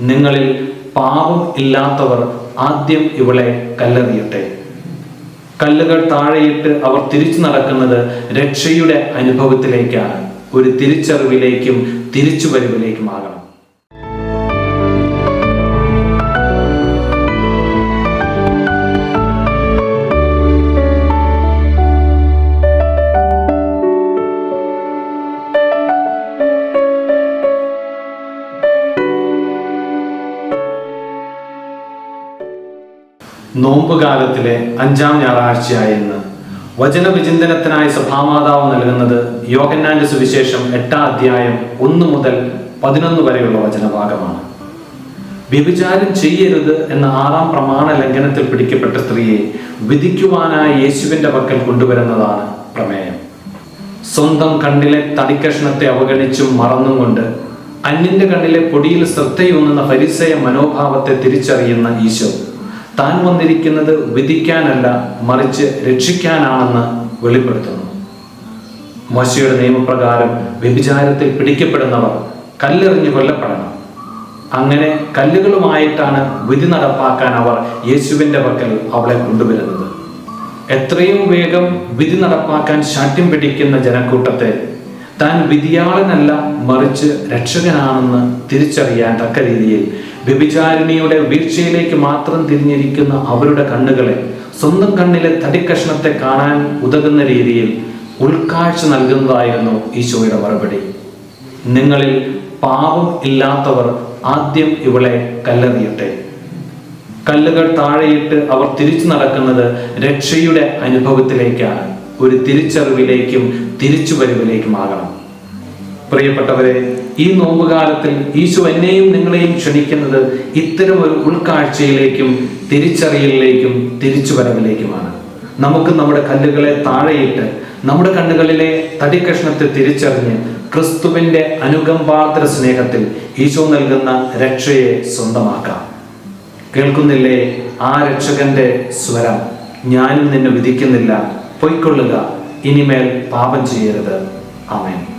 നിങ്ങളിൽ പാപം ഇല്ലാത്തവർ ആദ്യം ഇവളെ കല്ലെറിയട്ടെ. കല്ലുകൾ താഴെയിട്ട് അവർ തിരിച്ചു നടക്കുന്നത് രക്ഷയുടെ അനുഭവത്തിലേക്കാണ്. ഒരു തിരിച്ചറിവിലേക്കും തിരിച്ചുവരവിലേക്കുമാകണം. നോമ്പുകാലത്തിലെ അഞ്ചാം ഞായറാഴ്ചയായ ഇന്ന്. വചനവിചിന്തനത്തിനായി സഭാമാതാവ് നൽകുന്നത് യോഗന്നാന്റെ സുവിശേഷം എട്ടാം അധ്യായം ഒന്ന് മുതൽ പതിനൊന്ന് വരെയുള്ള വചനഭാഗമാണ്. വ്യഭിചാരം ചെയ്യരുത് എന്ന ആറാം പ്രമാണ ലംഘനത്തിൽ പിടിക്കപ്പെട്ട സ്ത്രീയെ വിധിക്കുവാനായി യേശുവിന്റെ പക്കൽ കൊണ്ടുവരുന്നതാണ് പ്രമേയം. സ്വന്തം കണ്ണിലെ തടിക്കഷ്ണത്തെ അവഗണിച്ചും മറന്നും കൊണ്ട് അന്യന്റെ കണ്ണിലെ പൊടിയിൽ ശ്രദ്ധയൂന്നുന്ന പരിസയ മനോഭാവത്തെ തിരിച്ചറിയുന്ന ഈശോ താൻ വന്നിരിക്കുന്നത് വിധിക്കാനല്ല മറിച്ച് രക്ഷിക്കാനാണെന്ന് വെളിപ്പെടുത്തുന്നു. മോശയുടെ നിയമപ്രകാരം വ്യഭിചാരത്തിൽ പിടിക്കപ്പെടുന്നവർ കല്ലെറിഞ്ഞു കൊല്ലപ്പെടണം. അങ്ങനെ കല്ലുകളുമായിട്ടാണ് വിധി നടപ്പാക്കാൻ അവർ യേശുവിന്റെ പക്കൽ അവളെ കൊണ്ടുവരുന്നത്. എത്രയും വേഗം വിധി നടപ്പാക്കാൻ ശാഠ്യം പിടിക്കുന്ന ജനക്കൂട്ടത്തെ താൻ വിധിയാളനല്ല മറിച്ച് രക്ഷകനാണെന്ന് തിരിച്ചറിയാൻ തക്ക രീതിയിൽ വ്യഭിചാരിണിയുടെ വീഴ്ചയിലേക്ക് മാത്രം തിരിഞ്ഞിരിക്കുന്ന അവരുടെ കണ്ണുകളെ സ്വന്തം കണ്ണിലെ തടിക്കഷ്ണത്തെ കാണാൻ ഉതകുന്ന രീതിയിൽ ഉൾക്കാഴ്ച നൽകുന്നതായിരുന്നു ഈശോയുടെ മറുപടി. നിങ്ങളിൽ പാപം ഇല്ലാത്തവർ ആദ്യം ഇവളെ കല്ലെറിയട്ടെ. കല്ലുകൾ താഴെയിട്ട് അവർ തിരിച്ചു നടക്കുന്നത് രക്ഷയുടെ അനുഭവത്തിലേക്കാണ്. ഒരു തിരിച്ചറിവിലേക്കും തിരിച്ചുവരവിലേക്കുമാകണം പ്രിയപ്പെട്ടവരെ ഈ നോമ്പുകാലത്തിൽ ഈശോ എന്നെയും നിങ്ങളെയും ക്ഷണിക്കുന്നത് ഇത്തരം ഒരു ഉൾക്കാഴ്ചയിലേക്കും തിരിച്ചറിയലിലേക്കും തിരിച്ചുവരവിലേക്കുമാണ്. നമുക്ക് നമ്മുടെ കല്ലുകളെ താഴെയിട്ട് നമ്മുടെ കണ്ണുകളിലെ തടിക്കഷ്ണത്തെ തിരിച്ചറിഞ്ഞ് ക്രിസ്തുവിന്റെ അനുകമ്പാത്ര സ്നേഹത്തിൽ ഈശോ നൽകുന്ന രക്ഷയെ സ്വന്തമാക്കാം. കേൾക്കുന്നില്ലേ? ആ രക്ഷകന്റെ സ്വരം. ഞാനും നിന്നെ വിധിക്കുന്നില്ല. പൊയ്ക്കൊള്ളുക. ഇനിമേൽ പാപം ചെയ്യരുത്. ആമേൻ.